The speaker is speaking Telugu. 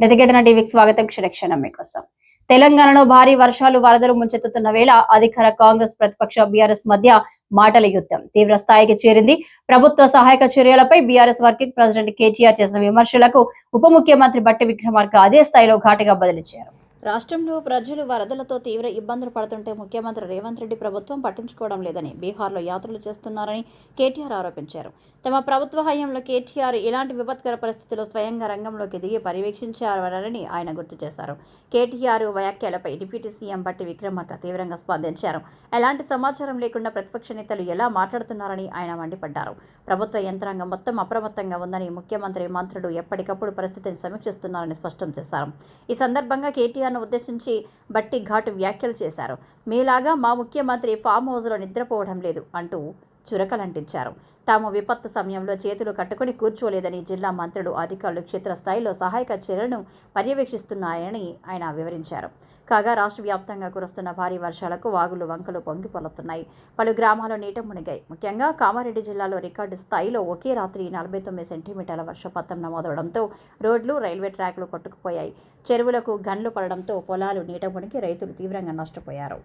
ప్రతిఘటన టీవీకి స్వాగతం క్షణక్షణం మీకోసం. తెలంగాణలో భారీ వర్షాలు వరదలు ముంచెత్తుతున్న వేళ అధికార కాంగ్రెస్ ప్రతిపక్ష బీఆర్ఎస్ మధ్య మాటల యుద్ధం తీవ్ర స్థాయికి చేరింది. ప్రభుత్వ సహాయక చర్యలపై బీఆర్ఎస్ వర్కింగ్ ప్రెసిడెంట్ కేటీఆర్ చేసిన విమర్శలకు ఉప ముఖ్యమంత్రి బట్టి విక్రమార్క అదే స్థాయిలో ఘాటుగా బదిలిచ్చారు రాష్ట్రంలో ప్రజలు వరదలతో తీవ్ర ఇబ్బందులు పడుతుంటే ముఖ్యమంత్రి రేవంత్ రెడ్డి ప్రభుత్వం పట్టించుకోవడం లేదని బీహార్లో యాత్రలు చేస్తున్నారని కేటీఆర్ ఆరోపించారు. తమ ప్రభుత్వ హయాంలో కేటీఆర్ ఇలాంటి విపత్కర పరిస్థితుల్లో స్వయంగా రంగంలోకి దిగి పర్యవేక్షించారని ఆయన గుర్తు చేశారు. కేటీఆర్ వ్యాఖ్యలపై డిప్యూటీ సీఎం బట్టి విక్రమార్క తీవ్రంగా స్పందించారు. ఎలాంటి సమాచారం లేకుండా ప్రతిపక్ష నేతలు ఎలా మాట్లాడుతున్నారని ఆయన మండిపడ్డారు. ప్రభుత్వ యంత్రాంగం మొత్తం అప్రమత్తంగా ఉందని ముఖ్యమంత్రి మంత్రులు ఎప్పటికప్పుడు పరిస్థితిని సమీక్షిస్తున్నారని స్పష్టం చేశారు. ఈ సందర్భంగా కేటీఆర్ ప్రజలను ఉద్దేశించి బట్టి ఘాటు వ్యాఖ్యలు చేశారు. మీలాగా మా ముఖ్యమంత్రి ఫామ్ హౌస్లో నిద్రపోవడం లేదు అంటూ చురకలంటించారు. తాము విపత్తు సమయంలో చేతులు కట్టుకుని కూర్చోలేదని జిల్లా మంత్రులు అధికారులు క్షేత్రస్థాయిలో సహాయక చర్యలను పర్యవేక్షిస్తున్నాయని ఆయన వివరించారు. కాగా రాష్ట్ర వ్యాప్తంగా కురుస్తున్న భారీ వర్షాలకు వాగులు వంకలు పొంగి పొలుతున్నాయి పలు గ్రామాలు నీట మునిగాయి. ముఖ్యంగా కామారెడ్డి జిల్లాలో రికార్డు స్థాయిలో ఒకే రాత్రి నలభై తొమ్మిది సెంటీమీటర్ల వర్షపాతం నమోదవడంతో రోడ్లు రైల్వే ట్రాక్లు కొట్టుకుపోయాయి. చెరువులకు గన్లు పడడంతో పొలాలు నీట మునిగి రైతులు తీవ్రంగా నష్టపోయారు.